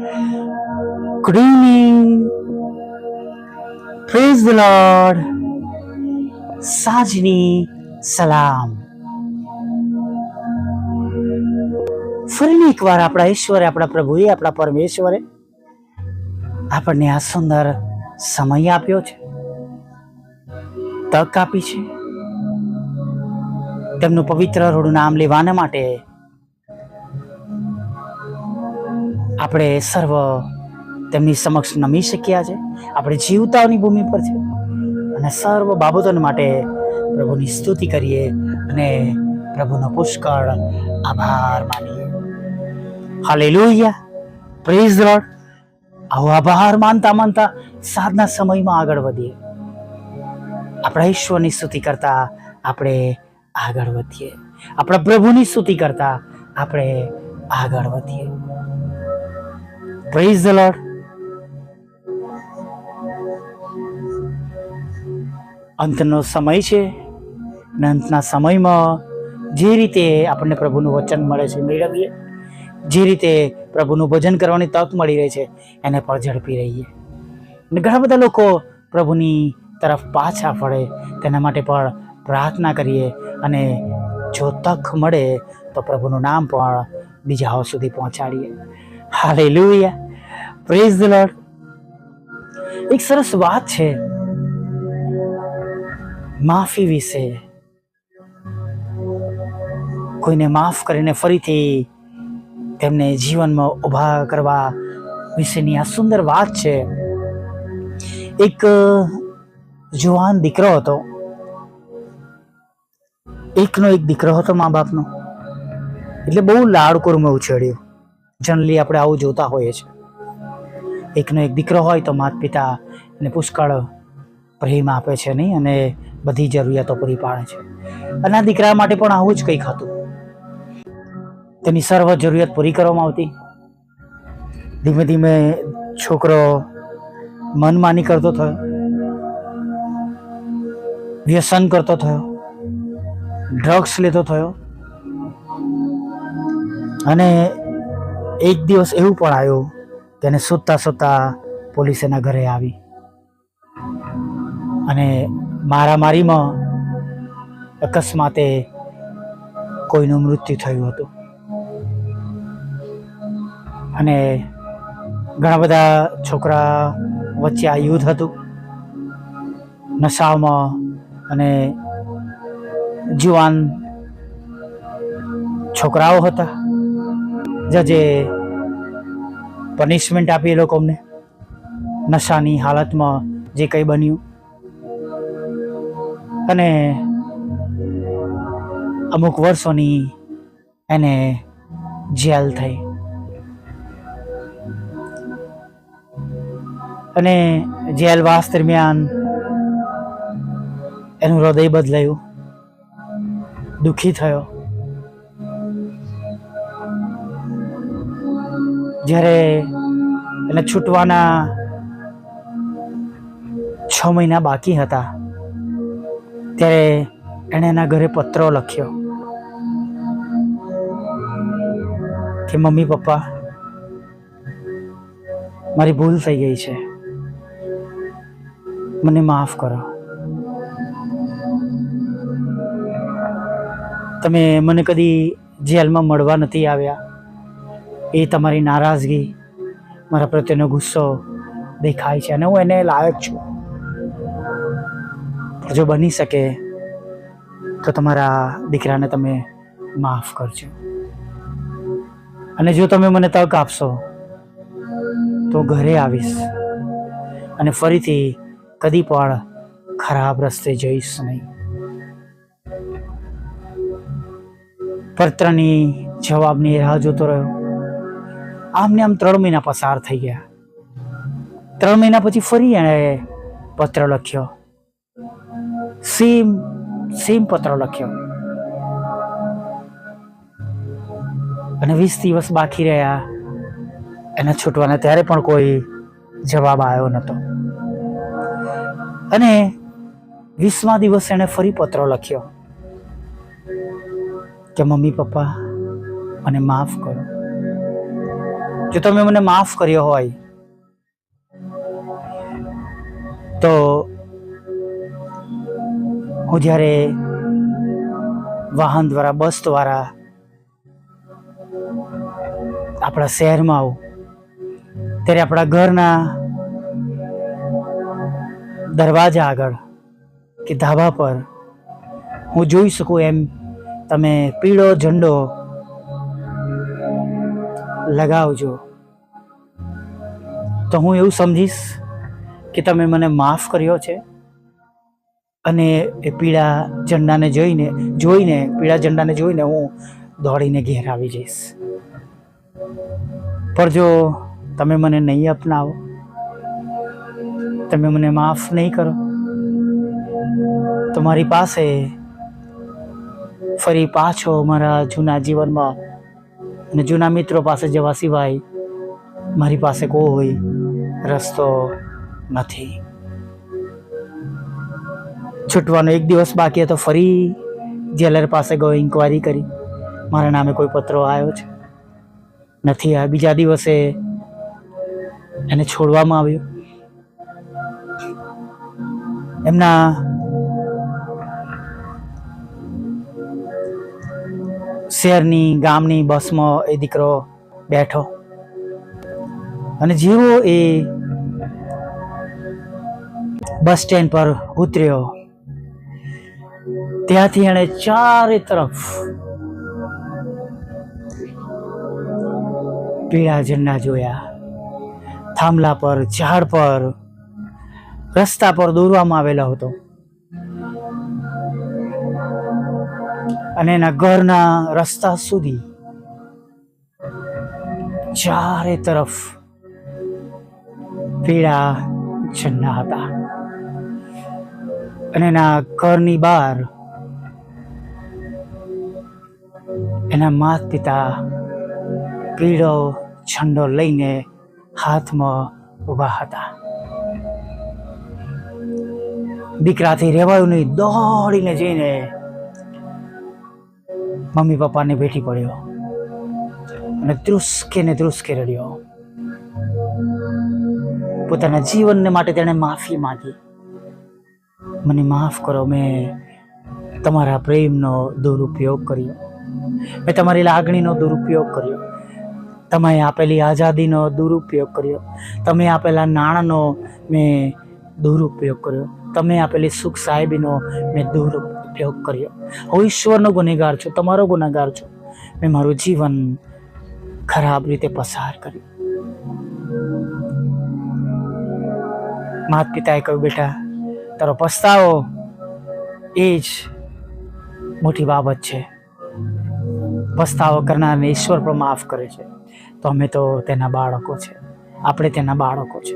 Good evening. Praise the Lord. સાંજની સલામ ફરીને એકવાર આપણા ઈશ્વરે, આપણા પ્રભુએ, આપણા પરમેશ્વરે આપણને આ સુંદર સમય આપ્યો છે તક આપી છે તેમનું પવિત્ર રૂડું નામ લેવાના માટે આપણે સર્વ તેમની સમક્ષ નમી શક્યા છે. આપણે જીવતાઓની ભૂમિ પર છે. અને સર્વ બાબતોને માટે પ્રભુની સ્તુતિ કરીએ અને પ્રભુનો પુષ્કળ આભાર માનીએ. હાલેલુયા. પ્રેઝ રોડ આવો આભાર માનતા માનતા સાધના સમયમાં આગળ વધીએ. આપણા ઈશ્વરની સ્તુતિ કરતા આપણે આગળ વધીએ. આપણા પ્રભુની સ્તુતિ કરતા આપણે આગળ વધીએ. પ્રેઝ ધ લોર્ડ અંતનો સમય છે અને અંતના સમયમાં જે રીતે આપણને પ્રભુનું વચન મળે છે, મેળવીએ, જે રીતે પ્રભુનું ભજન કરવાની તક મળી રહી છે, એને પણ ઝડપી રહીએ. અને ઘણા બધા લોકો પ્રભુની તરફ પાછા ફળે તેના માટે પણ પ્રાર્થના કરીએ અને જો તક મળે તો પ્રભુનું નામ પણ બીજાઓ સુધી પહોંચાડીએ. હાલે લુયા પ્રેઝ ધ લોર્ડ એક સરસ વાત છે માફી વિશે કોઈને માફ કરીને ફરીથી તેમને જીવનમાં ઊભા કરવા વિશેની આ સુંદર વાત છે એક જુવાન દીકરો હતો એકનો એક દીકરો હતો મા બાપનો એટલે બહુ લાડકોરમાં ઉછેર્યો જનરલી આપણે આવું જોતા હોઈએ છીએ. એકનો એક દીકરો હોય તો માતા પિતા એને પુષ્કળ પ્રેમ આપે છે નહીં અને બધી જરૂરિયાતો પૂરી પાડે છે. અને આ દીકરા માટે પણ આવું જ કંઈક હતું. તેની સર્વ જરૂરિયાત પૂરી કરવામાં આવતી. ધીમે ધીમે છોકરો મનમાની કરતો થયો. વ્યસન કરતો થયો. ડ્રગ્સ લેતો થયો. અને એક દિવસ એવું પણ આવ્યું કે એને સૂતા સૂતા પોલીસ એના ઘરે આવી. અને મારામારીમાં અકસ્માતે કોઈનું મૃત્યુ થયું હતું. અને ઘણા બધા છોકરા વચ્ચે આ યુદ્ધ હતું. નશામાં અને જુવાન છોકરાઓ હતા. જજે પનિશમેન્ટ આપી એ લોકોને નશાની હાલતમાં જે કંઈ બન્યું. અને અમુક વર્ષોની એને જેલ થઈ. અને જેલવાસ દરમિયાન એનું હૃદય બદલાયું. દુઃખી થયો. જ્યારે એને છૂટવાના છ મહિના બાકી હતા, ત્યારે એણે એના ઘરે પત્રો લખ્યો કે, મમ્મી, પપ્પા, મારી ભૂલ થઈ ગઈ છે. મને માફ કરો. તમે મને કદી જેલમાં મળવા નથી આવ્યા. એ તમારી નારાજગી, મારા પ્રત્યેનો ગુસ્સો દેખાય છે અને હું એને લાયક છું. જો બની શકે, તો તમારા દીકરાને તમે માફ કરજો. અને જો તમે મને તક આપશો, તો ઘરે આવીશ અને ફરીથી કદી પણ ખરાબ રસ્તે જઈશ નહીં. પત્રની જવાબની રાહ જોતો રહ્યો. આમને આમ ત્રણ મહિના પસાર થઈ ગયા. ત્રણ મહિના પછી ફરી એણે પત્ર લખ્યો. સેમ સેમ પત્ર લખ્યો. અને વીસ દિવસ બાકી રહ્યા. એને છૂટવાના ત્યારે પણ કોઈ જવાબ આવ્યો નહોતો. અને વીસમા દિવસ એણે ફરી પત્ર લખ્યો કે મમ્મી પપ્પા, મને માફ કરો. જો તમે મને માફ કર્યો હોય, તો હું જ્યારે વાહન દ્વારા, બસ દ્વારા આપણા શહેરમાં આવું, ત્યારે આપણા ઘરના દરવાજા આગળ કે ધાબા પર હું જોઈ શકું એમ તમે પીળો ઝંડો લગાવજો. તો હું એવું સમજીશ કે તમે મને માફ કર્યો છે અને એ પીળા ઝંડાને જોઈને જોઈને, પીળા ઝંડાને જોઈને હું દોડીને ઘેર આવી જઈશ. પણ જો તમે મને નહીં અપનાવો, તમે મને માફ નહીં કરો, તો મારી પાસે ફરી પાછો મારા જૂના જીવનમાં અને જૂના મિત્રો પાસે જવા સિવાય મારી પાસે કોઈ રસ્તો નથી. છૂટવાનો એક દિવસ બાકી હતો, ફરી જેલર પાસે ગયો ઇન્કવાયરી કરી. મારા નામે કોઈ પત્રો આવ્યો છે? નથી આ બીજા દિવસે એને છોડવામાં આવ્યો. એમના શહેરની, ગામની બસમાં એ દીકરો બેઠો. અને જેવો એ બસ સ્ટેન્ડ પર ઉતર્યો. ત્યાંથી એણે ચારે તરફ પીળા ઝંડા જોયા. થાંભલા પર, ઝાડ પર, રસ્તા પર દોરવામાં આવેલો હતો. અને એના ઘરના રસ્તા સુધી ચારે તરફ પીળા છન્ના હતા. અને એના ઘરની બહાર એના માતા પિતા પીળો છંડો લઈને હાથમાં ઊભા હતા. દીકરાથી રહેવાયું નહીં, દોડીને જઈને મમ્મી પપ્પાને ભેટી પડ્યો. અને ધ્રુસકે ને ધ્રુસકે રડ્યો. પોતાના જીવનને માટે તેણે માફી માંગી. મને માફ કરો, મેં તમારા પ્રેમનો દુરુપયોગ કર્યો. મેં તમારી લાગણીનો દુરુપયોગ કર્યો. તમે આપેલી આઝાદીનો દુરુપયોગ કર્યો. તમે આપેલા નાણાંનો મેં દુરુપયોગ કર્યો. તમે આપેલી સુખ સાહેબીનો મેં દુરુપયોગ કર્યો. હું ઈશ્વરનો ગુનેગાર છું, તમારો ગુનેગાર છું. મેં મારું જીવન ખરાબ રીતે પસાર કર્યું. માતા પિતાએ કહ્યું, બેટા, તારો પસ્તાવો એ જ મોટી બાબત છે. પસ્તાવો કરનારને ઈશ્વર પણ માફ કરે છે. તો અમે તો તેના બાળકો છે. આપણે તેના બાળકો છે.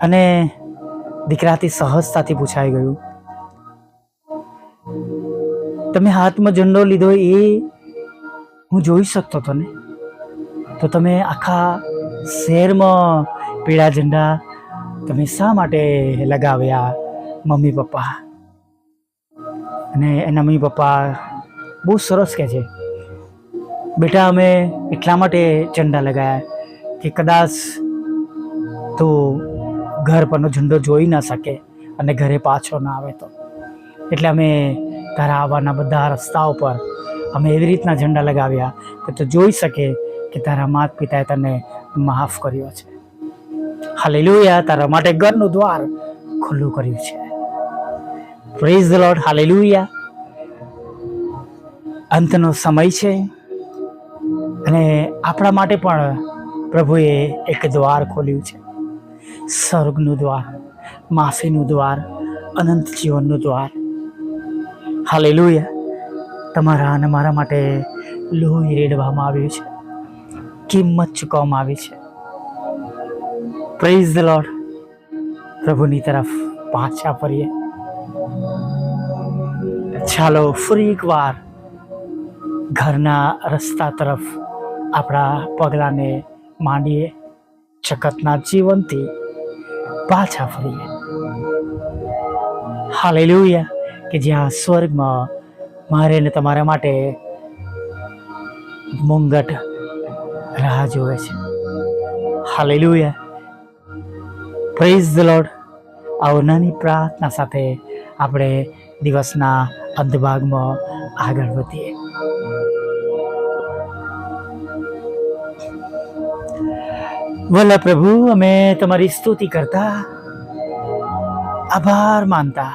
અને દીકરાથી સહજતાથી પૂછાઈ ગયું તમે હાથમાં ઝંડો લીધો એ હું જોઈ શકતો હતો ને? તો તમે આખા શહેરમાં પીળા ઝંડા તમે શા માટે લગાવ્યા મમ્મી પપ્પા? અને એના મમ્મી પપ્પા બહુ સરસ કહે છે, બેટા, અમે એટલા માટે ઝંડા લગાવ્યા કે કદાચ તો ઘર પરનો ઝંડો જોઈ ના શકે અને ઘરે પાછો ના આવે તો. એટલે અમે તારા આવવાના બધા રસ્તાઓ પર અમે એવી રીતના ઝંડા લગાવ્યા કે તું જોઈ શકે કે તારા માતા પિતાએ તને માફ કર્યો છે. હાલેલુયા તારા માટે ઘરનું દ્વાર ખુલ્લું કર્યું છે. પ્રેઝ ધ લોર્ડ હાલેલુયા અંતનો સમય છે અને આપણા માટે પણ પ્રભુએ એક દ્વાર ખોલ્યું છે. સ્વર્ગનું દ્વાર, માફીનું દ્વાર, અનંત જીવનનું દ્વાર. હાલેલુયા. તમારા અને મારા માટે લોહી રેડવામાં આવ્યું છે. કિંમત ચૂકવવામાં આવી છે. પ્રેઝ ધ લોર્ડ પ્રભુની તરફ પાછા ફરીએ. ચાલો ફરી એકવાર ઘરના રસ્તા તરફ આપણા પગલાંને માંડીએ. જગતના જીવનથી પાછા ફરીએ. હાલેલુયા. કે જ્યાં સ્વર્ગમાં મારે ને તમારા માટે મુંગટ રાહ જોવે છે. હાલેલુયા પ્રેઝ ધ લોડ આવો નાની પ્રાર્થના સાથે આપણે દિવસના અંતભાગમાં આગળ વધીએ. ભલા પ્રભુ, અમે તમારી સ્તુતિ કરતા, આભાર માનતા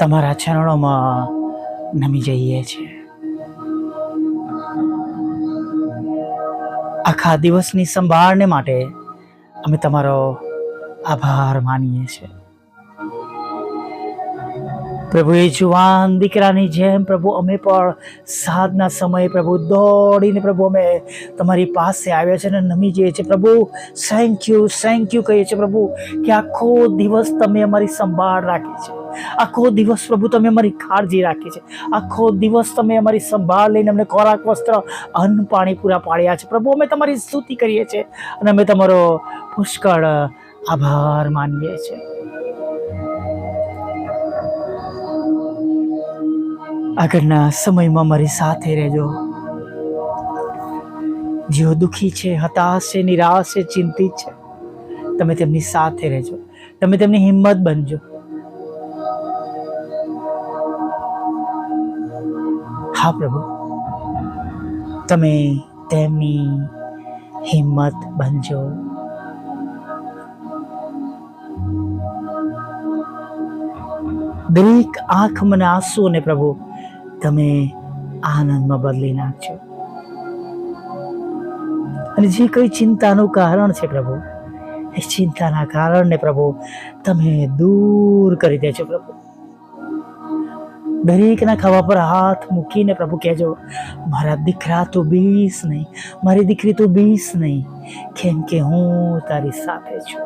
તમારા ચરણોમાં નમી જઈએ છીએ. આખા દિવસની સંભાળને માટે અમે તમારો આભાર માનીએ છીએ. પ્રભુ એ જુવાન દીકરાની જેમ પ્રભુ અમે પણ સાધના સમયે પ્રભુ દોડીને પ્રભુ અમે તમારી પાસે આવ્યા છે અને નમી જઈએ છીએ. પ્રભુ થેન્ક યુ થેન્ક યુ કહીએ છીએ પ્રભુ કે આખો દિવસ તમે અમારી સંભાળ રાખી છે. આખો દિવસ પ્રભુ તમે અમારી કાળજી રાખી છે. આખો દિવસ તમે અમારી સંભાળ લઈને અમને ખોરાક, વસ્ત્ર, અન્ન, પાણી પૂરા પાડ્યા છે. પ્રભુ, અમે તમારી સ્તુતિ કરીએ છીએ અને અમે તમારો પુષ્કળ આભાર માનીએ છીએ. આગળના સમયમાં મારી સાથે રહેજો. જેઓ દુઃખી છે, હતાશ છે, નિરાશ છે, ચિંતિત છે, તમે તેમની સાથે રહેજો. તમે તેમની હિંમત બનજો. હા, પ્રભુ. તમે તેમની હિંમત બનજો દરેક આંખ મને આંસુઓને પ્રભુ, તમે આનંદમાં બદલી નાખજો. અને જે કઈ ચિંતાનું કારણ છે પ્રભુ, એ ચિંતાના કારણને પ્રભુ, તમે દૂર કરી દેજો પ્રભુ. દરેકના ખભા પર હાથ મૂકીને પ્રભુ કહેજો, મારા દીકરા તું બીસ નહીં, મારી દીકરી તું બીસ નહીં, કેમ કે હું તારી સાથે છું.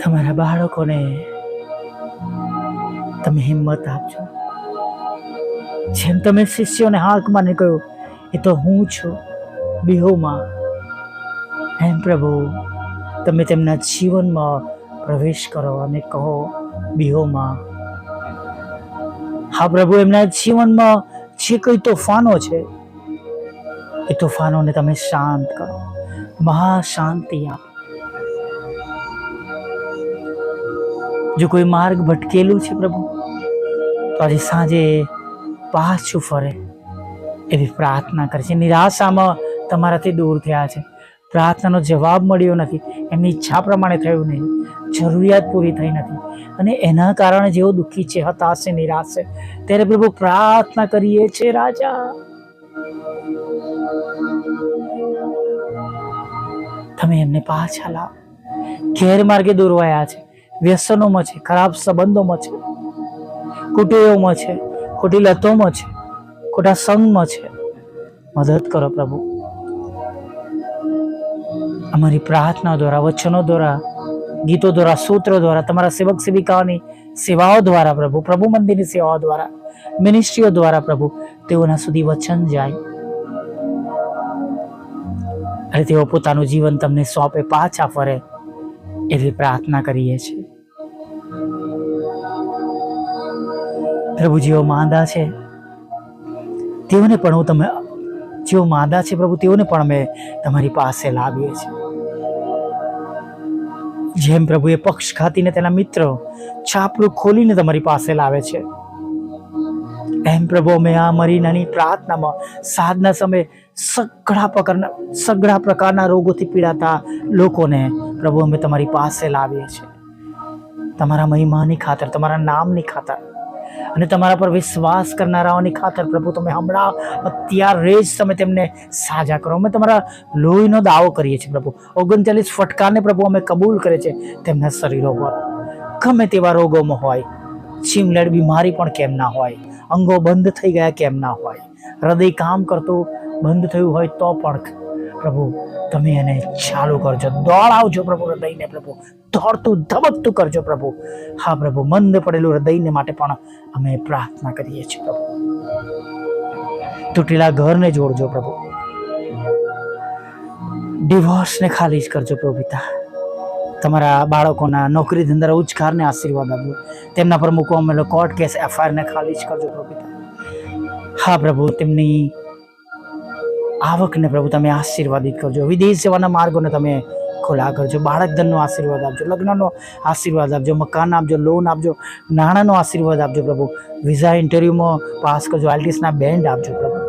તમારા બાળકોને તમે હિંમત આપજો. જેમ તમે શિષ્યોને હાકમાં કહ્યું એ તો હું છું, બિહોમાં. એમ પ્રભુ, તમે તેમના જીવનમાં પ્રવેશ કરો અને કહો, બિહોમાં. હા, પ્રભુ, એમના જીવનમાં જે કઈ તોફાનો છે, એ તોફાનોને તમે શાંત કરો. મહાશાંતિ આપો. જો કોઈ માર્ગ ભટકેલું છે, પ્રભુ, તો આજે સાંજે પાછું ફરે એવી પ્રાર્થના કરે છે. નિરાશામાં તમારાથી દૂર થયા છે. પ્રાર્થનાનો જવાબ મળ્યો નથી. એમની ઈચ્છા પ્રમાણે થયું નહીં. જરૂરિયાત પૂરી થઈ નથી. અને એના કારણે જેઓ દુઃખી છે, હતાશ છે, નિરાશ છે, ત્યારે પ્રભુ પ્રાર્થના કરીએ છે રાજા. તમે એમને પાછા લાવો. ગેરમાર્ગે દોરવાયા છે, વ્યસનોમાં છે, ખરાબ સંબંધોમાં છે કુટુંબોમાં છે, ખોટી લતોમાં છે, ખોટા સંગમાં છે. મદદ કરો પ્રભુ. અમારી પ્રાર્થના દ્વારા, વચનો દ્વારા ગીતો દ્વારા, સૂત્રો દ્વારા, તમારા સેવક સેવિકાઓની સેવાઓ દ્વારા પ્રભુ પ્રભુ મંદિરની સેવાઓ દ્વારા મિનિસ્ટ્રીઓ દ્વારા પ્રભુ, તેઓના સુધી વચન જાય. અને તેઓ પોતાનું જીવન તમને સોંપે, પાછા ફરે એવી પ્રાર્થના કરીએ છીએ. પ્રભુ જેઓ માંદા છે. તેઓને પણ હું તમે, જેઓ માંદા છે પ્રભુ, તેઓને પણ અમે તમારી પાસે લાવીએ છીએ. જેમ પ્રભુએ પક્ષ ખાતીને તેના મિત્રો છાપરું ખોલીને તમારી પાસે લાવે છે. એમ પ્રભુ, અમે આ મારી નાની પ્રાર્થનામાં સાધના સમયે સઘળા પ્રકારના સઘળા પ્રકારના રોગોથી પીડાતા લોકોને પ્રભુ, અમે તમારી પાસે લાવીએ છીએ. તમારા મહિમાની ખાતર, તમારા નામની ખાતર અને તમારા પર વિશ્વાસ કરનારાઓની ખાતર પ્રભુ, તમે હમણાં અત્યારે જ તમે તેમને સાજા કરો. અમે તમારા લોહીનો દાવો કરીએ છીએ પ્રભુ. ઓગણચાલીસ ફટકારને પ્રભુ અમે કબૂલ કરે છે તેમના શરીરો પર. ગમે તેવા રોગોમાં હોય છીમલેડ બીમારી પણ કેમ ના હોય, અંગો બંધ થઈ ગયા કેમ ના હોય, હૃદય કામ કરતું બંધ થયું હોય તો પણ પ્રભુ તમે એને ચાલુ કરજો, દોડાવજો પ્રભુ હૃદયને પ્રભુ, દોડતું ધબકતું કરજો પ્રભુ. હા પ્રભુ, મંદ પડેલું હૃદયને માટે પણ અમે પ્રાર્થના કરીએ છીએ પ્રભુ. તૂટેલા ઘરને જોડજો પ્રભુ. ડિવોર્સને ખાલી જ કરજો પ્રભુ તમારા બાળકોના નોકરી ધંધા ઉચ્ચકારને આશીર્વાદ આપજો. તેમના પર મૂકવા આવેલો કોર્ટ કેસ એફઆઈઆરને ખાલી જ કરજો પ્રભુ હા પ્રભુ, તેમની આવકને પ્રભુ તમે આશીર્વાદિત કરજો વિદેશ જવાના માર્ગોને તમે ખોલા કરજો. બાળક ધનનો આશીર્વાદ આપજો. લગ્નનો આશીર્વાદ આપજો. મકાન આપજો. લોન આપજો. નાણાંનો આશીર્વાદ આપજો પ્રભુ. વિઝા ઇન્ટરવ્યૂમાં પાસ કરજો. આઈટીએસના બેન્ડ આપજો પ્રભુ.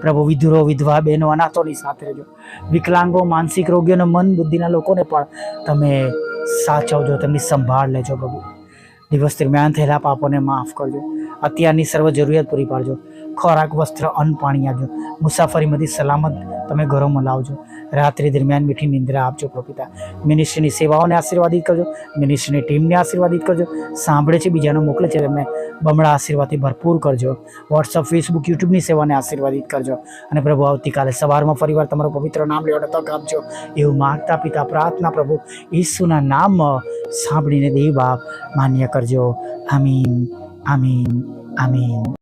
પ્રભુ, વિધુરો, વિધવા, બહેનો, અનાથોની સાથે રહેજો. વિકલાંગો, માનસિક રોગીઓને મન બુદ્ધિના લોકોને પણ તમે સાચવજો. તેમની સંભાળ લેજો પ્રભુ. દિવસ દરમિયાન થયેલા પાપોને માફ કરજો. અત્યારની સર્વ જરૂરિયાત પૂરી પાડજો. ખોરાક, વસ્ત્ર, અન્ન, પાણી આપજો. મુસાફરીમાંથી સલામત તમે ઘરોમાં લાવજો રાત્રિ દરમિયાન મીઠી નિંદ્રા આપજો પ્રભુ પિતા મિનિસ્ટ્રીની સેવાઓને આશીર્વાદિત કરજો. મિનિસ્ટ્રીની ટીમને આશીર્વાદિત કરજો. સાંભળે છે, બીજાનો મોકલે છે, તેમને બમણા આશીર્વાદથી ભરપૂર કરજો. વોટ્સઅપ, ફેસબુક, યુટ્યુબની સેવાને આશીર્વાદિત કરજો. અને પ્રભુ, આવતીકાલે સવારમાં ફરીવાર તમારું પવિત્ર નામ લેવાનો તક આપજો. એવું માગતા પિતા પ્રાર્થના પ્રભુ ઈસુના નામ સાંભળીને દેવ બાપ માન્ય કરજો. આમીન આમીન આમીન.